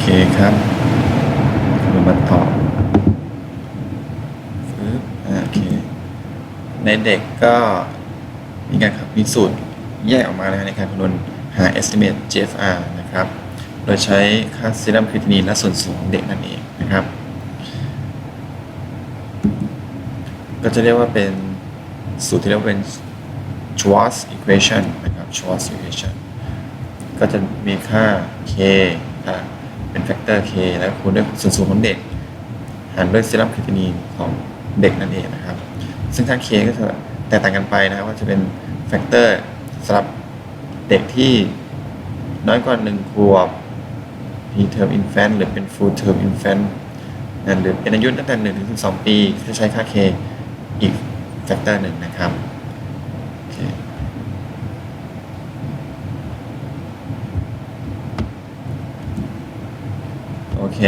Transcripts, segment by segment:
เคครับเรามาตอบปึ๊บอ่าโอเค ในเด็กก็มีการมีสูตรแยกออกมาในการคำนวณหา estimate GFR นะครับ โดยใช้ค่าซีรัมครีตินีนและส่วนสูงของเด็กนั่นเองนะครับ ก็จะเรียกว่าเป็นสูตรที่เรียกว่าเป็น Schwartz equation นะครับ Schwartz equation ก็จะมีค่า k อ่าเป็นแฟกเตอร์ k แล้วคูณด้วยส่วนสูงของเด็ก หารด้วยซีรัมครีตินีนของเด็กนั่นเองนะครับ ซึ่งค่า k ก็จะแตกต่างกันไปนะครับว่าจะเป็นแฟกเตอร์สำหรับเด็กที่น้อยกว่า 1 ขวบ preterm infant หรือเป็น full term infant นหรือเป็นอายุตั้งแต่1ถึง12 ปี จะใช้ค่า k อีกแฟกเตอร์หนึ่งนะครับโอเค โอ เค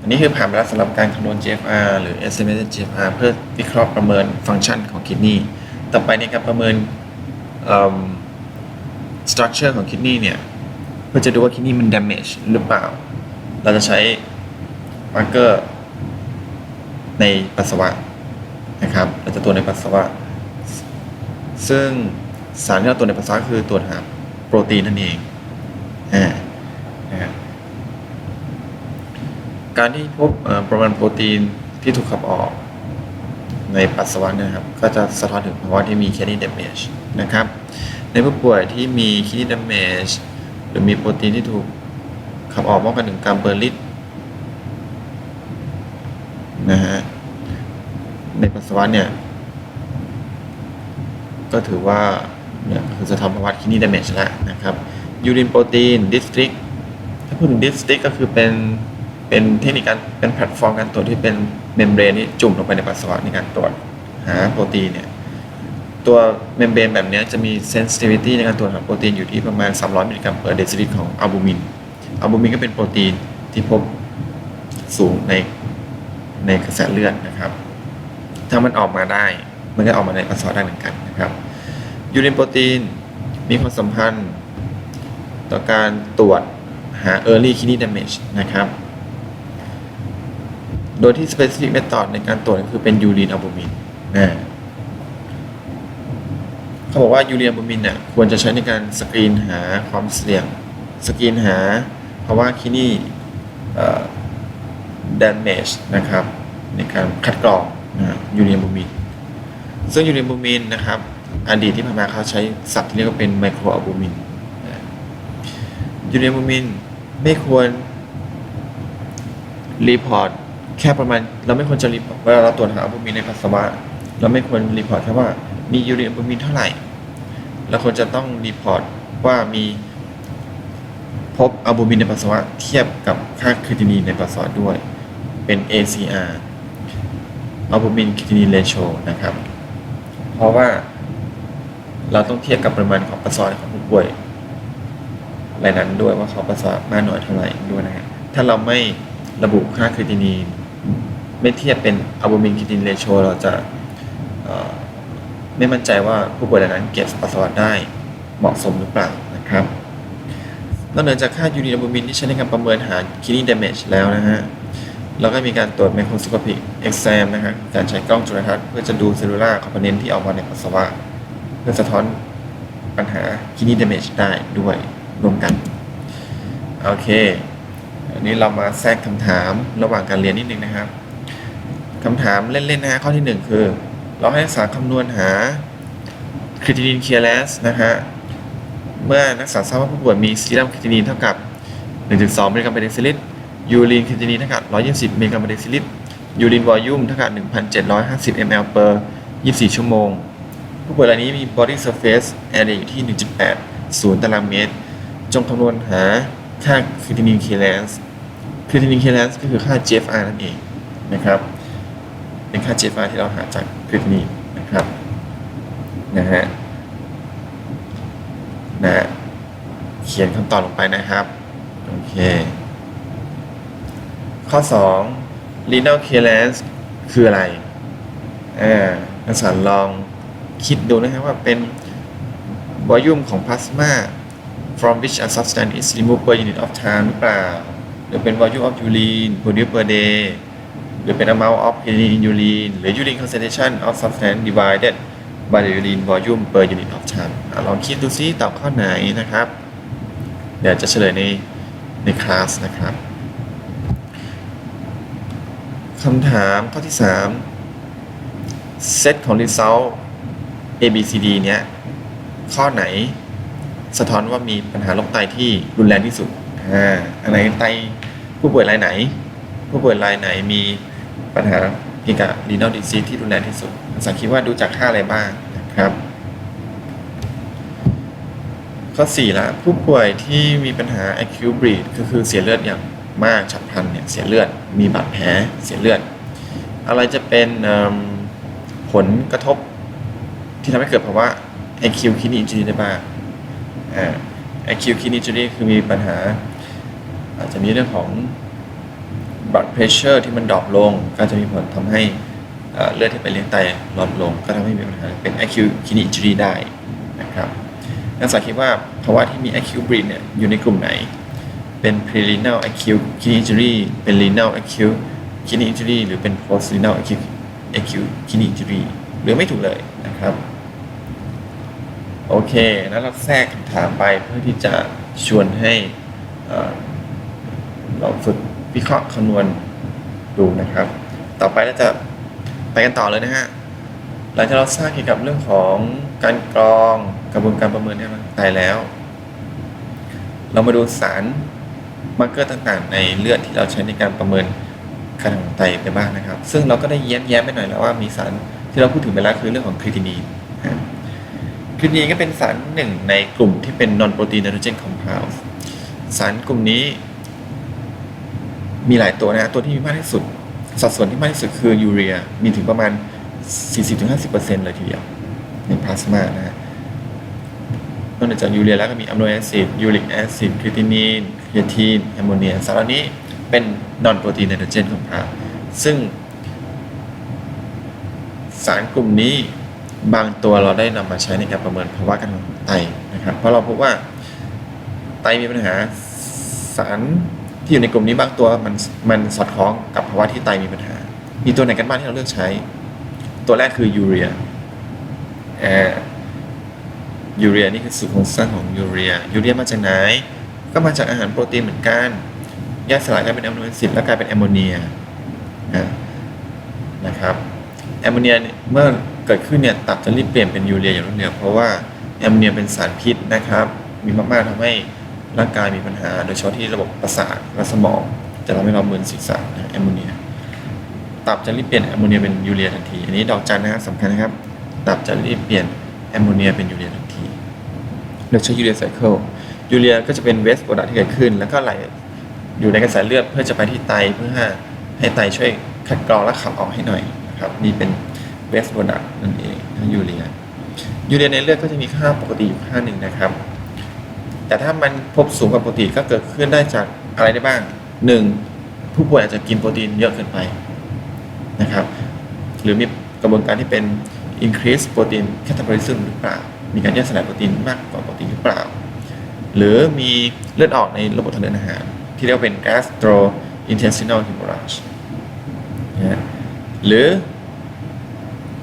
อันนี้คือผ่านไปแล้วสำหรับการคำนวณ GFR หรือ estimated GFR เพื่อวิเคราะห์ประเมินฟังก์ชันของคิดนีย์ต่อไปในการประเมิน structure ของคิดนีย์เนี่ยเพื่อจะดูว่าคิดนีย์มัน damage หรือเปล่า เราจะใช้ marker ในปัสสาวะนะครับเราจะตรวจในปัสสาวะ ซึ่งสารที่เราตรวจในปัสสาวะคือตรวจหาโปรตีนนั่นเองอ่านะฮะ การที่พบปริมาณโปรตีนที่ถูกขับออกในปัสสาวะนะครับ ก็จะสะท้อนถึงภาวะที่มี kidney damage นะครับ ในผู้ป่วยที่มี kidney damage หรือมีโปรตีนที่ถูกขับออกมากกว่า1กรัมเปอร์ลิตรนะฮะในปัสสาวะเนี่ย ก็ถือว่าเนี่ยคือจะทำภาวะ kidney damage แล้วนะครับ urine protein district ถ้าพูดถึง district ก็คือเป็น เป็นเทคนิคการเป็นแพลตฟอร์มการตรวจที่เป็นเมมเบรนที่จุ่มลงไปในปัสสาวะในการตรวจหาโปรตีนเนี่ยตัวเมมเบรนแบบนี้จะมี sensitivity ในการตรวจหาโปรตีนอยู่ที่ประมาณ 300 มิลลิกรัมเปอร์เดซิลิตรของอัลบูมินอัลบูมินก็เป็นโปรตีนที่พบสูงในในกระแสเลือดนะครับ ถ้ามันออกมาได้ มันก็ออกมาในปัสสาวะได้เหมือนกันนะครับยูรินโปรตีนมีความสัมพันธ์ ต่อการตรวจหา early kidney damage นะครับ โดยที่ specific method ในการตรวจคือเป็นยูรินอัลบูมินนะเขาบอกว่ายูรินอัลบูมินเนี่ยควรจะใช้ในการสกรีนหาความเสี่ยง สกรีนหาภาวะ kidney เอ่อ damage นะครับ ในการคัดกรองนะยูรินอัลบูมิน ซึ่งยูรินอัลบูมินนะครับอดีตที่ผ่านมาเขาใช้ศัพท์ที่เรียกว่าเป็นไมโครอัลบูมินยูรินอัลบูมินไม่ควรรีพอร์ต แค่ประมาณเราไม่ควรจะรีพอร์ตเวลาเราตรวจหาอัลบูมินในปัสสาวะ เราไม่ควรรีพอร์ตแค่ว่ามียูรินอัลบูมินเท่าไหร่เราควรจะต้องรีพอร์ตว่ามีพบอัลบูมินในปัสสาวะเทียบกับค่าครีตินีนในปัสสาวะด้วยเป็น ACR อัลบูมินครีตินีนเรโชนะครับ เพราะว่าเราต้องเทียบกับปริมาณของปัสสาวะของผู้ป่วยรายนั้นด้วยว่าเขาปัสสาวะมากน้อยเท่าไหร่ด้วยนะฮะถ้าเราไม่ระบุค่าครีตินีน ไม่เทียบเป็นอัลบูมินคีตินเรโชเราจะไม่มั่นใจว่าผู้ป่วยรายนั้นเก็บปัสสาวะได้เหมาะสมหรือเปล่านะครับนอกเหนือจากค่ายูริอัลบูมินที่ใช้ในการประเมินหา kidney damage แล้วนะฮะเราก็มีการตรวจ microscopic exam นะครับการใช้กล้องจุลทรรศน์เพื่อจะดูเซลลูล่าคอมโพเนนต์ที่ออกมาในปัสสาวะเพื่อสะท้อนปัญหา kidney damage ได้ด้วยรวมกัน โอเค อันนี้เรามาแทรกคำถามระหว่างการเรียนนิดนึงนะครับ คำถามเล่นๆนะฮะข้อที่หนึ่งคือ เราให้นักศึกษาคำนวณหา creatinine clearance นะฮะเมื่อนักศึกษาทราบว่าผู้ป่วยมีซีรัมครีตินีนเท่ากับ 1-2มิลลิกรัมเปอร์เดซิลิตรยูรินครีตินีนเท่ากับ 120มิลลิกรัมเปอร์เดซิลิตรยูรินวอลลุ่มเท่ากับ 1,750 ml per 24 ชั่วโมง ผู้ป่วยรายนี้มี body surface area อยู่ที่ 1.8ศูนย์ตารางเมตร จงคำนวณหาค่า creatinine clearance creatinine clearance ก็คือค่า GFR นั่นเองนะครับ เป็นค่า GFR ที่เราหาจาก creatinine นะครับนะฮะนะเขียนคำตอบลงไปนะครับ โอเค ข้อ 2 renal clearance คืออะไรอ่านักศึกษาลองคิดดูนะครับว่าเป็น volume ของพลาสมา from which a substance is removed per unit of time หรือเปล่า หรือเป็น volume of urine produced per day หรือเป็น amount of creatinine in urine หรือ urine concentration of substance divided by the urine volume per unit of time ลองคิดดูซิตอบข้อไหนนะครับ เดี๋ยวจะเฉลยในในคลาสนะครับคำถามข้อที่ 3 เซตของ result A B C D เนี้ยข้อไหนสะท้อนว่ามีปัญหาโรคไตที่รุนแรงที่สุดอ่าอันไหนไตผู้ป่วยรายไหน ผู้ป่วยรายไหนมี ปัญหาเกี่ยวกับ renal disease ที่รุนแรงที่สุดสังคิดว่าดูจากค่าอะไรบ้างนะครับ ข้อ4ละผู้ป่วยที่มีปัญหา acute bleed ก็คือเสียเลือดอย่างมากฉับพลันเนี่ยเสียเลือด มีบาดแผลเสียเลือด อะไรจะเป็นผลกระทบที่ทำให้เกิดภาวะ acute kidney injury ได้บ้างอ่า acute kidney injury คือมีปัญหาอาจจะมีเรื่องของ blood pressure ที่มันดรอปลง ก็จะมีผลทำให้เลือดที่ไปเลี้ยงไตลดลง ก็ทำให้มีปัญหาเป็น acute kidney injury ได้นะครับนักศึกษาคิดว่าภาวะที่มี acute bleed เนี่ยอยู่ในกลุ่มไหน เป็น prerenal acute kidney injury เป็น renal acute kidney injury หรือเป็น post renal acute acute kidney injury หรือไม่ถูกเลยนะครับ โอเค แล้วเราแทรกคำถามไปเพื่อที่จะชวนให้เราฝึก วิเคราะห์คำนวณดูนะครับ ต่อไปเราจะไปกันต่อเลยนะฮะหลังจากเราทราบเกี่ยวกับเรื่องของการกรองกระบวนการประเมินให้มันตายแล้ว เรามาดูสารมาร์กเกอร์ต่างๆ ในเลือดที่เราใช้ในการประเมินการทานของไตไปบ้างนะครับ ซึ่งเราก็ได้แย้มๆไปหน่อยแล้วว่ามีสารที่เราพูดถึงไปแล้วคือเรื่องของครีตินีนครีตินีนก็เป็นสารหนึ่งในกลุ่มที่เป็น non protein nitrogen compound สารกลุ่มนี้ มีหลายตัวนะตัวที่มีมากที่สุด สัดส่วนที่มากที่สุดคือยูเรียมีถึงประมาณ 40-50%เลยทีเดียวในพลาสมานะฮะนอกจากยูเรียแล้วก็มีอะมิโนแอซิดยูริกแอซิดครีตินีนเคทีนแอมโมเนียสารเหล่านี้เป็น non protein nitrogen compound ซึ่ง สารกลุ่มนี้บางตัวเราได้นำมาใช้ในการประเมินภาวะการของไตนะครับเพราะเราพบว่าไตมีปัญหาสาร ที่อยู่ในกลุ่มนี้บางตัวมันมันสอดคล้องกับภาวะที่ไตมีปัญหา มีตัวไหนกันบ้างที่เราเลือกใช้ ตัวแรกคือยูเรียอ่ายูเรียนี่คือสูตรโครงสร้างของยูเรียยูเรียมาจากไหน ก็มาจากอาหารโปรตีนเหมือนกันแยกสลายกลายเป็นแอมโมเนแอซิดแล้วกลายเป็นแอมโมเนียนะครับแอมโมเนียเมื่อเกิดขึ้นเนี่ยตับจะรีบเปลี่ยนเป็นยูเรียอย่างรวดเร็วเพราะว่าแอมโมเนียเป็นสารพิษนะครับ มีมากๆทำให้ ร่างกายมีปัญหา โดยเฉพาะที่ระบบประสาทและสมอง จะทำให้เรามึนศีรษะนะแอมโมเนีย ตับจะรีบเปลี่ยนแอมโมเนียเป็นยูเรียทันที อันนี้ดอกจันนะครับสำคัญนะครับ ตับจะรีบเปลี่ยนแอมโมเนียเป็นยูเรียทันทีโดยใช้ยูเรียไซเคิลยูเรียก็จะเป็นเวสโปรดักที่เกิดขึ้น แล้วก็ไหลอยู่ในกระแสเลือดเพื่อจะไปที่ไตเพื่อให้ไตช่วยคัดกรองและขับออกให้หน่อยนะครับนี่เป็นเวสโปรดักนั่นเองยูเรียยูเรียในเลือดก็จะมีค่าปกติอยู่ค่าหนึ่งนะครับ แต่ถ้ามันพบสูงกว่าปกติก็เกิดขึ้นได้จากอะไรได้บ้างหนึ่งผู้ป่วยอาจจะกินโปรตีนเยอะเกินไปนะครับ หรือมีกระบวนการที่เป็น increase protein catabolism หรือเปล่า มีการแยกสลายโปรตีนมากกว่าปกติหรือเปล่า หรือมีเลือดออกในระบบทางเดินอาหาร ที่เรียกว่าเป็น gastrointestinal hemorrhage นะฮะหรือ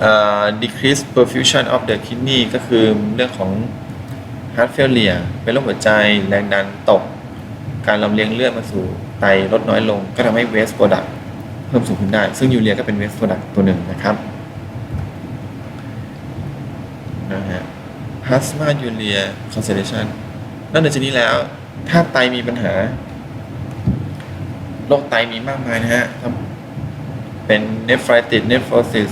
เอ่อ decrease perfusion of the kidney ก็คือเรื่องของ heart failure เป็นโรคหัวใจ แรงดันตก การลำเลียงเลือดมาสู่ไตลดน้อยลง ก็ทำให้ waste product เพิ่มสูงขึ้นได้ ซึ่งยูเรียก็เป็น waste product ตัวหนึ่งนะครับนะฮะ plasma urea concentration นอกจากนี้แล้ว ถ้าไตมีปัญหาโรคไตมีมากมายนะฮะทั้งเป็น nephritis nephrosis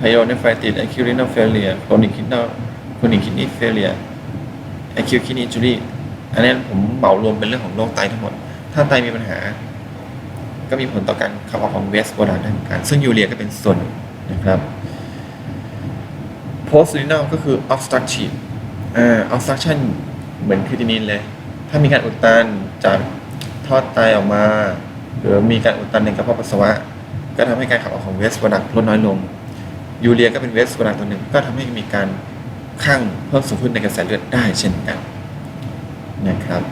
pyelonephritis acute renal failure chronic kidney chronic kidney failure acute kidney injury อันนี้ผมเหมารวมเป็นเรื่องของโรคไตทั้งหมด ถ้าไตมีปัญหา ก็มีผลต่อการขับออกของเวสโปรดักต์ได้เหมือนกันซึ่งยูเรียก็เป็นส่วนนะครับ post renal ก็คือ obstructive อ่า obstruction เหมือนครีตินินเลย ถ้ามีการอุดตันจากท่อไตออกมา หรือมีการอุดตันในกระเพาะปัสสาวะ ก็ทำให้การขับออกของเวสโปรดักต์ลดน้อยลงยูเรียก็เป็นเวสโปรดักต์ตัวหนึ่งก็ทำให้มีการ ข้างเพิ่มสูงขึ้นในกระแสเลือดได้เช่นกันนะครับ